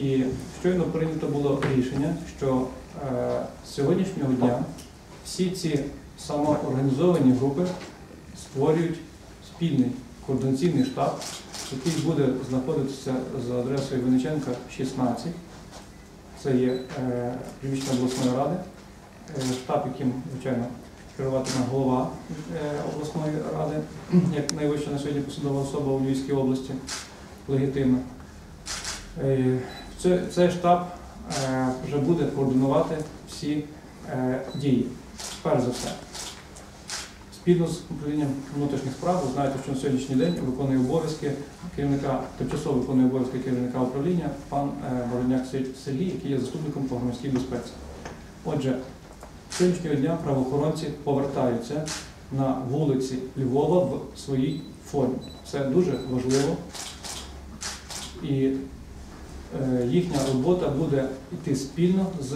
І щойно прийнято було рішення, що е, з сьогоднішнього дня всі ці самоорганізовані групи створюють спільний координаційний штаб, який буде знаходитися за адресою Винниченка 16. Це є е, приміщення обласної ради, е, штаб, яким, звичайно, керуватиме голова е, обласної ради, як найвища на сьогодні посадова особа у Львівській області, легітимна. Е, це- Цей штаб е, вже буде координувати всі е, дії. Перш за все, спільно з управлінням внутрішніх справ, ви знаєте, що на сьогоднішній день виконує обов'язки керівника, тимчасово виконує обов'язки керівника управління пан Вороняк Сергій, який є заступником по громадській безпеці. Отже, сьогоднішнього дня правоохоронці повертаються на вулиці Львова в своїй формі. Це дуже важливо. І їхня робота буде йти спільно з,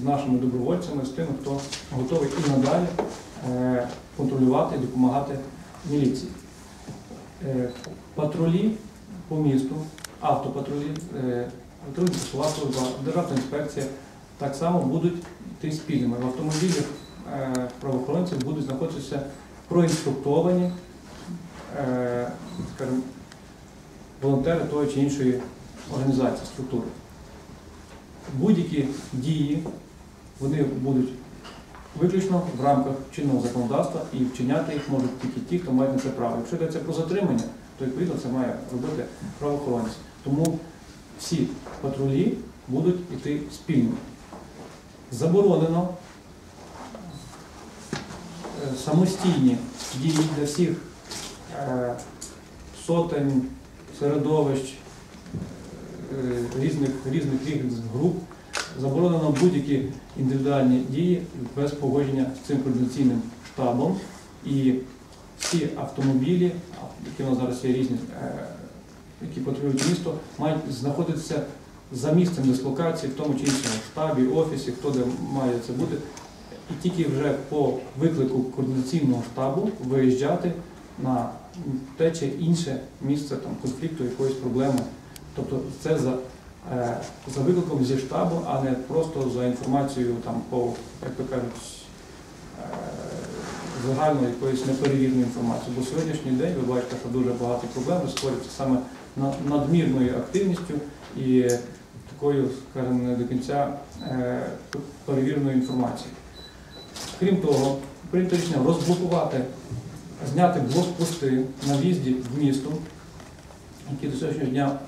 з нашими добровольцями, з тими, хто готовий і надалі е, контролювати допомагати міліції. Е, патрулі по місту, автопатрулі, е, патрульна часова служба, державна інспекція так само будуть йти спільними. В автомобілях е, правоохоронців будуть знаходитися проінструктовані е, волонтери тої чи іншої організації, структури. Будь-які дії вони будуть виключно в рамках чинного законодавства і вчиняти їх можуть тільки ті, хто має на це право. Якщо йдеться про затримання, то відповідно це має робити правоохоронець. Тому всі патрулі будуть йти спільно. Заборонено е, самостійні дії для всіх е, сотень, середовищ, різних, різних різних груп. Заборонено будь-які індивідуальні дії без погодження з цим координаційним штабом. І всі автомобілі, які у нас зараз є різні, е, які патрулюють місто, мають знаходитися за місцем дислокації, в тому чи іншому штабі, офісі, хто де має це бути. І тільки вже по виклику координаційного штабу виїжджати на те чи інше місце там, конфлікту, якоїсь проблеми. Тобто це за, е, за викликом зі штабу, а не просто за інформацією там, по, як то кажуть, е, загальної якоїсь неперевірної інформації. Бо сьогоднішній день ви бачите, що дуже багато проблем створюється саме надмірною активністю і такою, скажімо, не до кінця е, перевіреною інформацією. Крім того, прийнято рішення розблокувати, зняти блокпости на в'їзді в місто, які до сьогоднішнього дня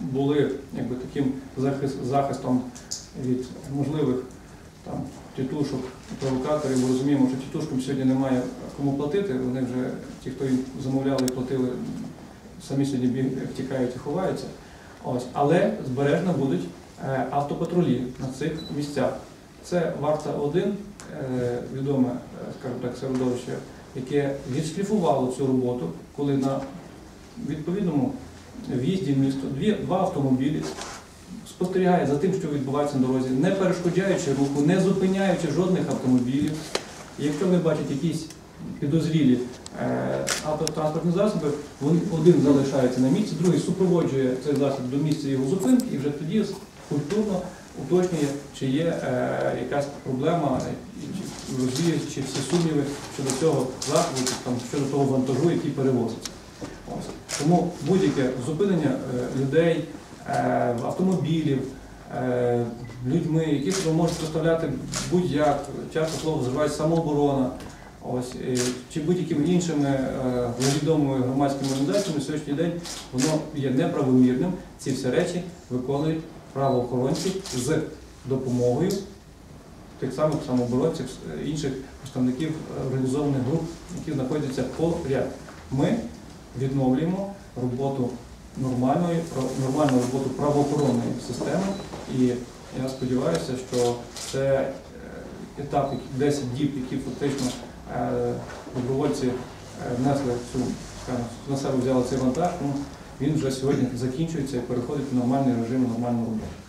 були якби, таким захист, захистом від можливих там, тітушок, провокаторів. Ми розуміємо, що тітушкам сьогодні немає кому платити. Вони вже, ті, хто їм замовляли і платили, самі сьогодні втікають і ховаються. Ось. Але збережно будуть е, автопатрулі на цих місцях. Це варта 1 е, відоме, е, скажімо так, середовище, яке відшліфувало цю роботу, коли на відповідному в'їзді в місто дві, два автомобілі спостерігає за тим, що відбувається на дорозі, не перешкоджаючи руху, не зупиняючи жодних автомобілів. Якщо вони бачать якісь підозрілі е, автотранспортні засоби, вони один залишається на місці, другий супроводжує цей засіб до місця його зупинки і вже тоді культурно уточнює, чи є е, якась проблема, чи чи всі сумніви щодо цього засобу, там, щодо того вантажу, який перевозиться. Тому будь-яке зупинення е, людей, е, автомобілів, е, людьми, які себе можуть представляти будь-як, часто слово вживають самооборона, ось, чи будь-якими іншими невідомими громадськими організаціями, на сьогоднішній день воно є неправомірним. Ці всі речі виконують правоохоронці з допомогою тих самих самооборонців, інших представників організованих груп, які знаходяться поряд. Ми відновлюємо роботу нормальної, нормальну роботу правоохоронної системи. І я сподіваюся, що це е, етап, 10 діб, які фактично е, добровольці е, внесли цю, скажімо, на себе взяли цей вантаж, він вже сьогодні закінчується і переходить в нормальний режим, нормальну роботу.